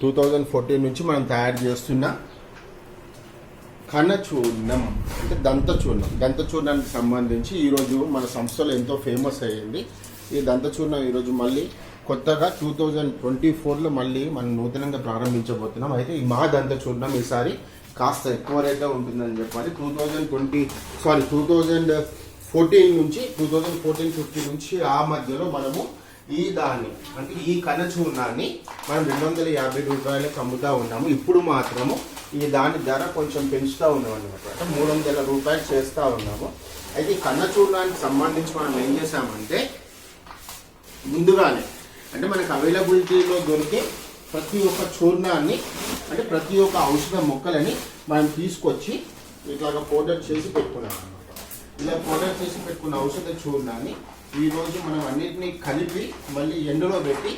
Two thousand fourteen నుంచి మనం తయారు చేస్తున్న కన్నచూర్ణం అంటే దంత దంతచూర్ణానికి దంత సంబంధించి ఈరోజు మన సంస్థలో ఎంతో ఫేమస్ అయ్యింది. ఈ దంతచూర్ణం ఈరోజు మళ్ళీ కొత్తగా టూ థౌజండ్ ట్వంటీ ఫోర్లో మళ్ళీ మనం నూతనంగా ప్రారంభించబోతున్నాం. అయితే ఈ మా దంతచూర్ణం ఈసారి కాస్త ఎక్కువ రేట్లో ఉంటుందని చెప్పాలి. Two thousand twenty sorry two thousand fourteen నుంచి టూ థౌజండ్ ఫోర్టీన్ ఫిఫ్టీన్ నుంచి ఆ మధ్యలో మనము ఈ దాన్ని అంటే ఈ కనచూర్ణాన్ని చూర్ణాన్ని మనం రెండు వందల యాభై రూపాయలకు అమ్ముతా ఉన్నాము. ఇప్పుడు మాత్రము ఈ దాని ధర కొంచెం పెంచుతూ ఉన్నాం అనమాట అంటే మూడు వందల రూపాయలు చేస్తూ ఉన్నాము. అయితే ఈ కన్నచూర్ణానికి సంబంధించి మనం ఏం చేసామంటే ముందుగానే అంటే మనకు అవైలబిలిటీలో దొరికే ప్రతి ఒక్క చూర్ణాన్ని అంటే ప్రతి ఒక్క ఔషధ మొక్కలని మనం తీసుకొచ్చి ఇట్లాగా పౌడర్ చేసి పెట్టుకున్నాం అనమాట ఇలా పౌడర్ చేసి పెట్టుకున్న ఔషధ చూర్ణాన్ని ఈరోజు మనం అన్నిటినీ కలిపి మళ్ళీ ఎండలో పెట్టి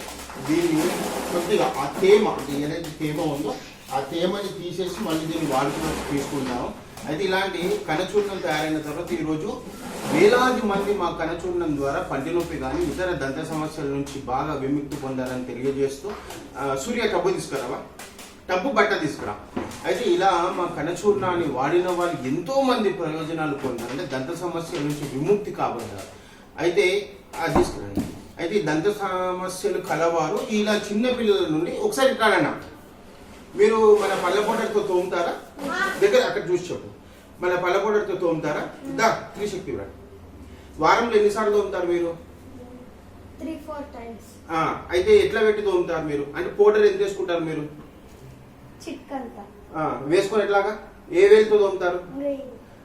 దీన్ని కొద్దిగా ఆ తేమ ఏదైతే తేమ ఉందో ఆ తేమని తీసేసి మళ్ళీ దీన్ని వాడుకున్నట్టు తీసుకుంటాము అయితే ఇలాంటి కనచూర్ణం తయారైన తర్వాత ఈరోజు వేలాది మంది మా కనచూర్ణం ద్వారా పంటి నొప్పి కానీ ఇతర దంత సమస్యల నుంచి బాగా విముక్తి పొందారని తెలియజేస్తూ సూర్య టబ్బు తీసుకురావా? టబ్బు బట్ట తీసుకురా. అయితే ఇలా మా కనచూర్ణాన్ని వాడిన వాళ్ళు ఎంతోమంది ప్రయోజనాలు పొందారు అంటే దంత సమస్యల నుంచి విముక్తి కాబోతారు. అయితే అది తీసుకురండి. అయితే దంత సమస్యలు కలవారు ఇలా చిన్న పిల్లల నుండి ఒకసారి కాడన్నా మీరు మన పళ్ళ పౌడర్తో తోముతారా? దగ్గర అక్కడ చూసి చెప్పు. మన పళ్ళ పౌడర్తో తోముతారా? దా త్రిశక్తి వ్రతం వారంలో ఎన్నిసార్లు తోముతారు మీరు? అయితే ఎట్లా పెట్టి తోముతారు మీరు? అంటే పౌడర్ ఎంత వేసుకుంటారు మీరు? వేసుకొని ఎట్లాగా? ఏ వేలుతో తోముతారు?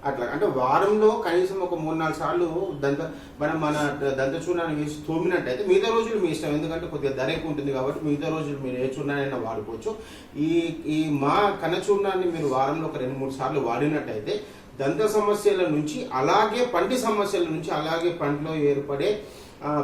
అట్లా. అంటే వారంలో కనీసం ఒక మూడు నాలుగు సార్లు దంత మనం మన దంత చూర్ణాన్ని వేసి తోమినట్టయితే మిగతా రోజులు మీ ఇష్టం. ఎందుకంటే కొద్దిగా ధర ఎక్కువ ఉంటుంది కాబట్టి మిగతా రోజులు మీరు ఏ చూర్ణానైనా వాడుకోవచ్చు. ఈ ఈ మా కన్న చూర్ణాన్ని మీరు వారంలో ఒక రెండు మూడు సార్లు వాడినట్టయితే దంత సమస్యల నుంచి అలాగే పంటి సమస్యల నుంచి అలాగే పంటలో ఏర్పడే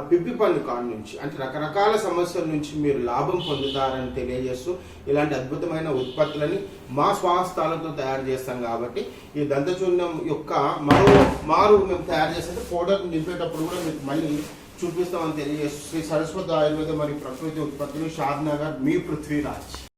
పిప్పి పండు కాడ నుంచి. అంటే రకరకాల సమస్యల నుంచి మీరు లాభం పొందుతారని తెలియజేస్తూ ఇలాంటి అద్భుతమైన ఉత్పత్తులని మా స్వాస్థాలతో తయారు చేస్తాం కాబట్టి ఈ దంతచూర్ణం యొక్క మరో మారు మేము తయారు చేస్తే. పౌడర్ నింపేటప్పుడు కూడా మీకు మళ్ళీ చూపిస్తామని తెలియజేస్తూ శ్రీ సరస్వతి ఆయుర్వేద మరియు ప్రకృతి ఉత్పత్తులు షాద్ నగర్ మీ పృథ్వీరాజ్.